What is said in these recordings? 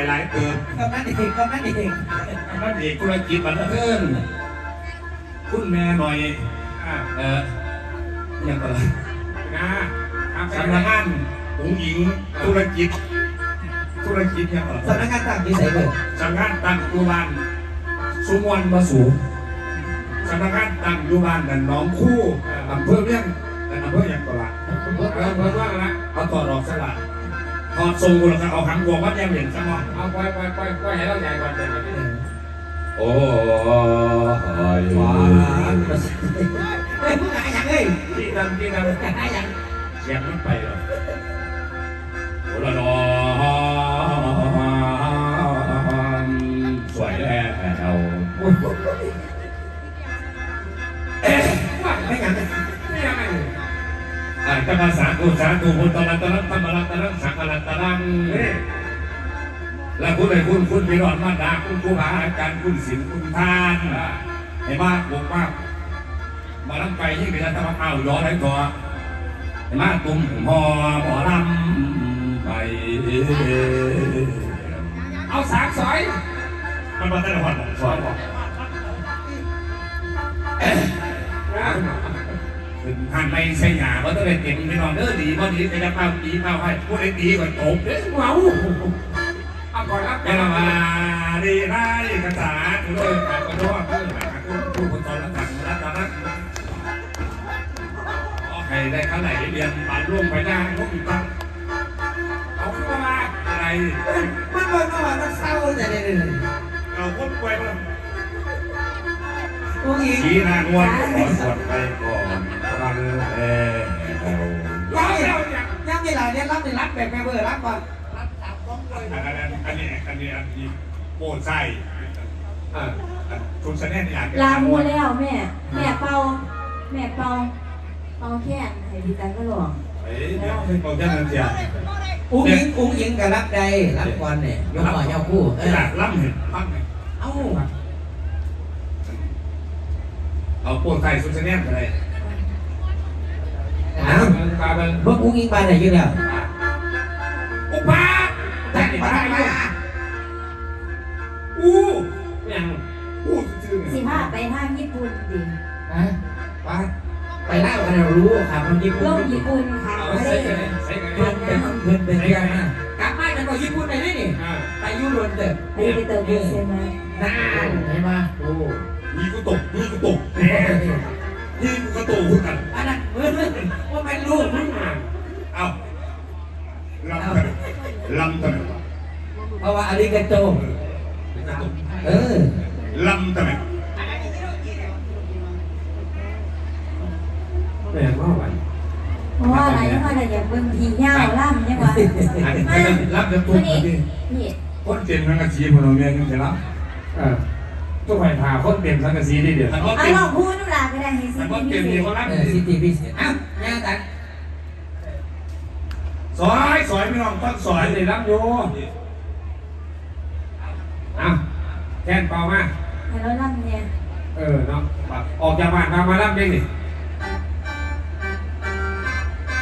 อยหลายเติมกำนันเองกำนันเองนั่นเอกธุรกิจมันเพิ่นคุณแม่หน่อยอ่าเออยังไงนะทำสำนักงานหงหญิงธุรกิจ ธุรกิจยังไงสำนักงานต่างที่ใส่เบิร์สำนักงานตั้งอยู่บ้านสุวรรณมาสูสำนักงานตั้งอยู่บ้านนั่นหน้องคู่อำเภอเมียงแต่อำเภอยังกละเพิ่มเพิ่มเพิ่มว่าละเอาถอดออกสละ ถอดทรงกูแล้วก็เอาหางวัววัดยังเหรียญซะหน่อยเอาไปไปไปไปให้เราใหญ่กว่าเดิมโอ้ยว้าเฮ้ยมึงหาอย่างเฮ้ยที่ดำที่ดำหาอย่างเสียงมันไปเหรอโอ้ละนอสวยแล้วว่าไม่อย่างไม่ยังไงอ่าตมาสาธุสาธุพุทธรัตนังธรรมรั และคุณเลยคุณคุณพิรอนมาดาคุณครูบาอาจารย์คุณศิลคุณทานให้มากบกมากมาลำไปยิ่งเป็นธรรมข้าย้อนให้ตัวให้มากตุ้มหอหมอลำไปเอาสากสอยมันมาแต่ละวันสอนบอกถึงทานไม่ใช่หยาเพราะต้องเป็นเก็บไปนอนเด้อดีเพราะดีแต่จะเป้าดีเป้าให้พูดไอ้ดีก่อนตกเด้อเมา เอาก่อนรับยามาดีได้กระสาถึงเลยกระโดดเพื่อหาคุณผู้คนตอนละสั่งรัตนะขอให้ได้ข้าไหนเรียนบานร่วมไปได้ลูกอีกครั้งเอาขึ้นมาอะไรมันบอกว่ามันเศร้าแต่เนี่ยเอาคนป่วยมางชี้นางวนขอสวดไปก่อนรังเอเอาว้าวแล้วเนี่ยยังไม่หลายเนี่ยรับเลยรับแบบแม่เบอร์รับก่อน อันนี้อันนี้อันนี้อันนี้โปรดไส้อ่าคุณชาแนลอยากลามูแล้วแม่ แม่เป่าแม่เป่าเป่าแค่นให้ดีใจก็หลวงเฮ้ยเดี๋ยวให้เขาจะนั่นเสียอุ้งยิงอุ้งยิงกับรับใดรับก่อนเนี่ยยกหน่อยยกคู่เออหลักล่ำเห็นล่ำเห็นเอ้าเอาโปรดไส้คุณชาแนลอะไรเอ้าปลาเป็นพวกอุ้งยิงไปไหนอยู่แล้วอุปา แต่ไปได้ไหมอู้ยังอู้ชื่อสิเนี่ยพาไปทางญี่ปุ่นดิฮะไปไปเล่ากันเรารู้ครับมันญี่โลปุ่นกญี่ปุ่นค่ะเอาไม่ใส่ได้กันใส่กันเพื่อนเป็นเพื่อนเป็นเพื่อนมากกลับมากันก็ญี่ปุ่นไปนี่นี่อ่าไปยุโรปเด้อไปไปเติมเงินใช่ไหมนานเห็นไหมโอ้มีกูตกมีกูตกแน่นี่กูก็ตกพูดกันอันนั้นเพื่อนว่าเป็นลูกมึง เอาลำกันลำกัน เพราะว่าอาริกาโตเออลำกันแม่ว่าไหวเพราะว่าอะไรเพราะอะไรอยากเบิ่งทีเงาล่ำเนี่ยวะอันนี้รับจะตุ้มนี่นี่นี่คนเต็มทั้งกระชีพเราเนี่ยยังจะรับเออต้องไปพาคนเต็มสังกะสีดิเดี๋ยวถ้าเขาอะเต็มลองพูดน้ำลายก็ได้ให้สิถ้าเขาพี่เต็มพินี่เศษเขารับเออซิตี้พิเศษอ้าวย่าตัดซอยซอยไม่ลองต้องซสออยยเลยรับโย อะแค่นเปล่ามาให้เราล่ำเนี่ยเออเนาะออกจากบ้านมามารับได้ดิ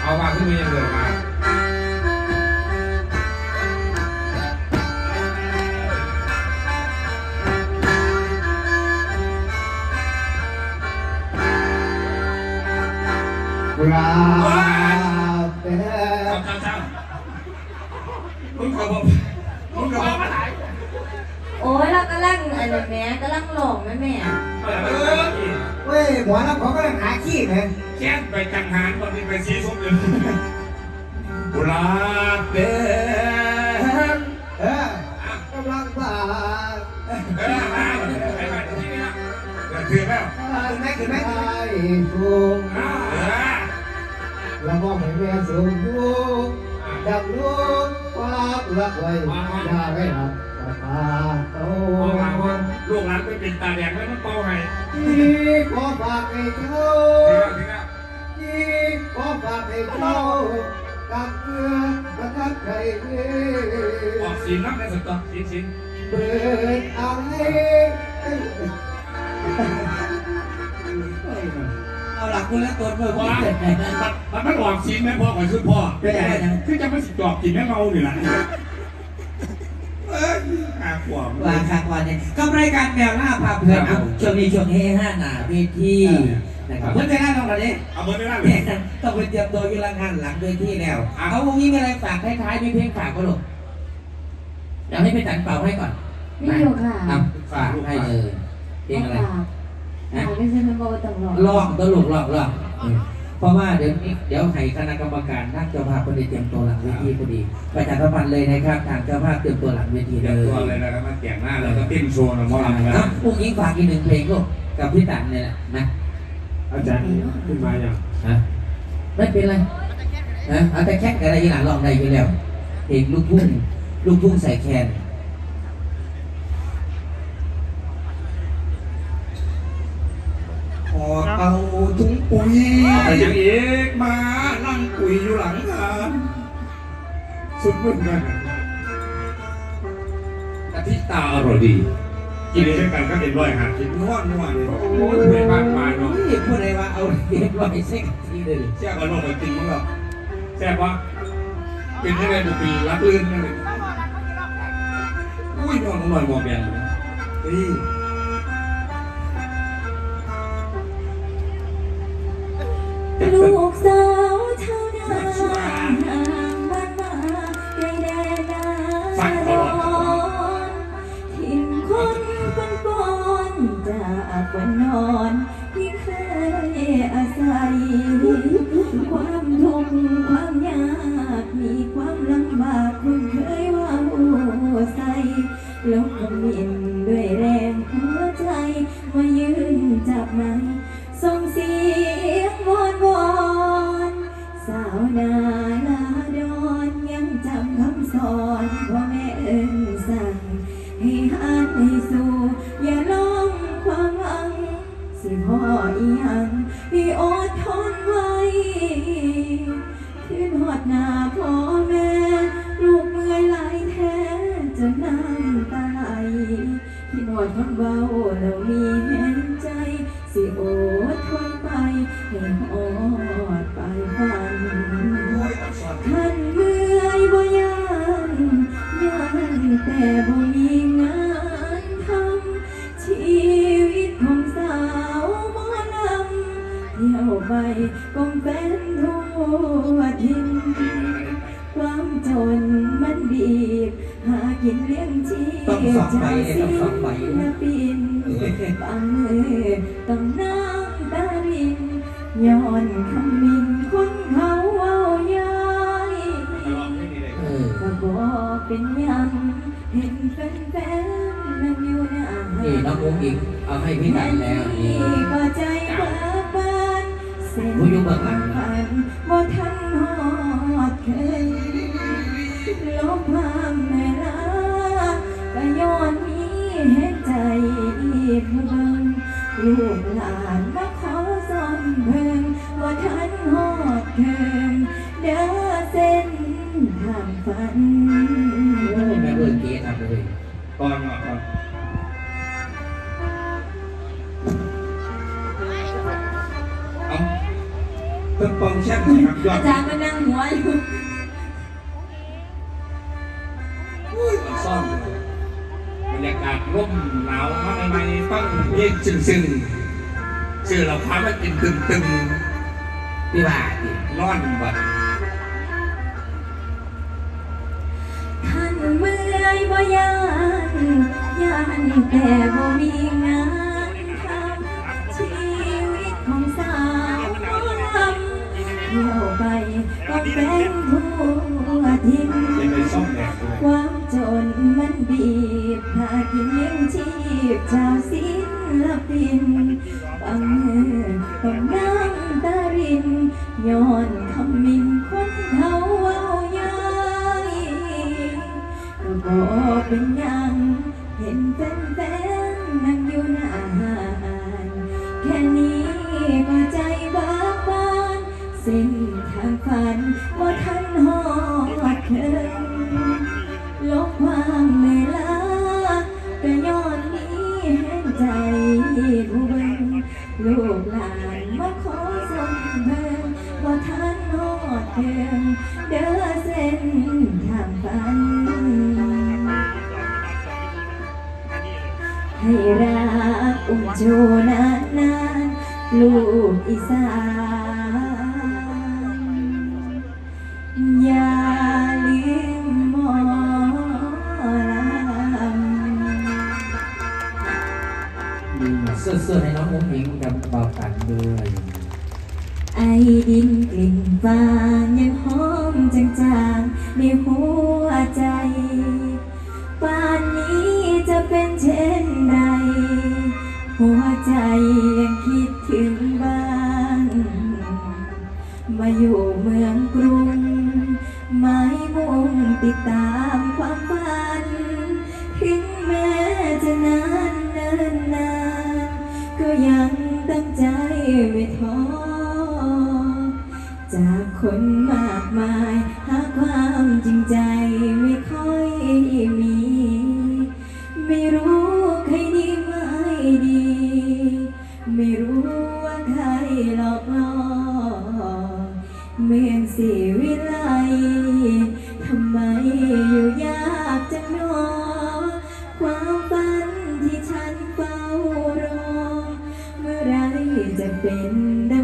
เอาว่าขึ้นมายังเดินมากราบ เว้ยหมอน้ำเขาก็หาขี้ไงแค่ไปจังหารตอนนี้ไปซีส้มเลยกุหลาบแดงเออกำลังผ่าเออมาไปไปที่นี่นะเดี๋ยวถือแล้วถึงไหมถึงไหมไอ้สูงเออละมองให้แม่สูงลูกดับลูกความรักไว้อย่าให้หักตา เป็นตาแดงแล้วมันเป่าไงที่ขอฝากให้เจ้าถือแล้วถือแล้วที่ขอฝากให้เจ้ากับเพื่อประทับใจเพื่ออกสีน้ำในสุดต่อสีสีเปิดเอาให้เอาหลักคุณแล้วตัวเพิ่มว่าเกิดมันมันออกสีแม่พ่อก่อนคือพ่อคือจะไม่สิจอกกินแม่เมาหนิล่ะเออ ขวบว่าครั้งวันเนี่ยกับรายการแมวล่าพาเพลินเอาช่วงนี้ช่วงเฮห้าหนาเวทีนะครับเพื่อนจะได้ลงกันนี้เอาเบอร์ไม่ได้เลเนี่ยยต้องไปเตรียมตัวอยู่หลังงานหลังเวทีแล้วเอาวงนี้มีอะไรฝากท้ายๆมีเพลงฝากก็ลูกเดี๋ยวให้พี่ตันเป่าให้ก่อนนี่อยู่ค่ะเอาฝากให้เลยเพลงอะไรอ่าไม่ใช่เป็นโบต้องรอลองตัวลูกลองลอง เพราะว่าเดี๋ยวนี้เดี๋ยวให้คณะกรรมการทางเจ้าภาพคนได้เตรียมตัวหลังเวทีพอดีประชาสัมพันธ์เลยนะครับทางเจ้าภาพเตรียมตัวหลังเวทีเดี๋เลยวยตัวเลยนะครับมาแต่งหน้าแล้วก็เต้นโชว์นะหมอลำคนะรับพรุ่งนี้ฝากอีกหนึ่งเพลงลูกกับพี่ตันเนี่ยแหละนะอาจารย์ขึ้นมาอย่างฮะไม่เป็นไรนะเอาแต่แค่อะไรอีหลานลองได้อยู่แล้วเพลงลูกทุ่งลูกทุ่งใส่แคน พอเอา ถุงปุ๋ยอย่างเอกมานั่งปุ๋ยอยู่หลังงานสุดมึนกันกะทิตาอร่อยดี กินด้วยกันก็เป็นร้อยหักกินนวดนวดเลยโอ้ยเพื่อนบ้านมาเนาะนี่พูดอะไรว่าเอาเรียบร้อยเซ็กทีเลยแซ่บกันลงไปกินมั้งหรอแซ่บวะเป็นยังไงบุปีรักลื่นนั่นเลยอุ้ยนอนหน่อยมองแบนเลย ลูกสาวชาวนาห่างบ้านมาไกลแดนนาร้อนถิ่นคนเป็นปอนจากวันนอนที่เคยอาศัย ความทุกข์ความยากมีความลำบากคุณเคยว่าใส่ลงขมินด้วยแรงหัวใจมายืนจับไม้ ยวไปกองเป็นทั่วทินความจนมันบีบ หากินเลี้ยงชีพต้องสองใบเลยต้องสองใบศิลปินบางมือต้องน้ำตารินย้อนคำมินคนเขาเอาย้ายก็บอกเป็นยังเห็นแฟนๆนั่งอยู่หน้านี่น้องอุ้งอิงเอาให้พี่ตันแล้วนี่ก็ใจ เส้นผู้อยู่เบื้องหลังผ่านบ่ทันหอดเคยลบความเหนื่อยล้าก็ย้อนมีเห็นใจผู้เบิ่งลูก องแช่ครับยออาดจารย์มานั่งหัวอยู่ซ่อนบรรยากาศร่มหนาวมาใหม่ๆตั้งเย็นซึ้งๆชื่อเราพามากินตึมพี่บ่าดิๆร้อนบัดท่านเมื่อยบ่ยานยานแต่บ่มีงา ก็เป็นทั่วทินยังไปซ่อมแดดเลยความจนมันบีบพากินเลี้ยงชีพชาวศิลปินบางเมือต้องน้ำตารินย้อนคำมินคนเขาเอาย้ายก็บอกเป็นยังเห็นแฟน ลูกหลานมาขอส่งเพิ่งว่าทันหอดเคิงเด้อเส้นทางฝัน ให้รักอุ้มชูนานนานๆลูกอีสานอย่าลืมหมอลำดีมากสดๆให้น้องมุ้งอิง เบากันด้วยไอดินกลิ่นฟางยังหอมจางๆในหัวใจ ป่านนี้จะเป็นเช่นไรหัวใจยัง คนมากมาย หาความจริงใจไม่ค่อยมี ไม่รู้ใครดีไม่ดี ไม่รู้ว่าใครหลอกล่อเมืองสีวิไลทำไมอยู่ยากจังหนอความฝันที่ฉันเฝ้ารอ เมื่อไรจะเป็นดังหวัง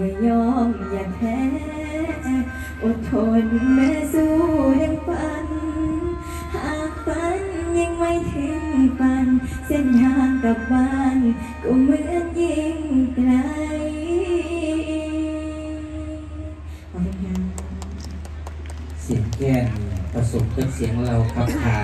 อย่ายอมอย่าแพ้อดทนแม้สู้ดังฝัน หากฝันยังไม่ถึงฝัน เส้นทางกลับบ้านก็เหมือนยิ่งไกลขอบคุณค่ะ เสียงแก้นผสมกับเสียงเราขับขา